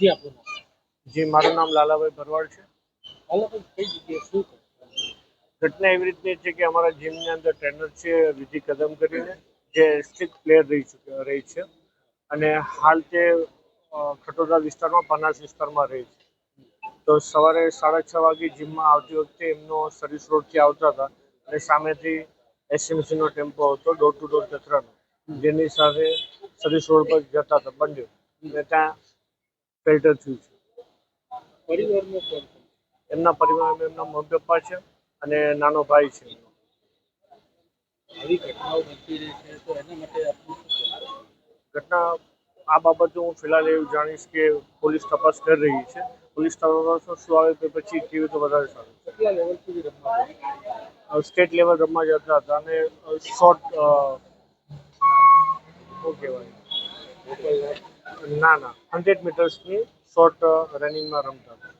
જી આપણું નામ? જી મારું નામ લાલાભાઈ ભરવાડ છે. લાલાભાઈ કઈ જગ્યાએ શું? ઘટના એવી રીતની છે કે અમારા જીમની અંદર ટ્રેનર છે વિધિ કદમ કરીને જે સ્ટ્રિક્ટ પ્લેયર રહી ચૂક્યા રહી છે. અને હાલ તે ખટોદા વિસ્તારમાં પનાસ વિસ્તારમાં રહે છે. તો સવારે સાડા છ વાગે જીમમાં આવતી વખતે એમનો સર્વિસ રોડથી આવતા હતા અને સામેથી એસએમસીનો ટેમ્પો હતો ડોર ટુ ડોર કચરાનો જેની સાથે સર્વિસ રોડ પર જતા હતા બંને. અને ત્યાં ફિલ્ટર થયું છે? એમના પરિવારમાં એમના મમ્મી પપ્પા છે અને નાનો ભાઈ છે? ઘટના આ બાબતે હું ફિલહાલ એવું જાણીશ કે પોલીસ તપાસ કરી રહી છે. પોલીસ તપાસમાં શું આવે તે પછી કેવી તો વધારે સારું સ્ટેટ લેવલ રમવા જતા હતા અને શોર્ટ શું કહેવાય? ના ના હંડ્રેડ મીટર્સની શોર્ટ રનિંગમાં રમતા હતા.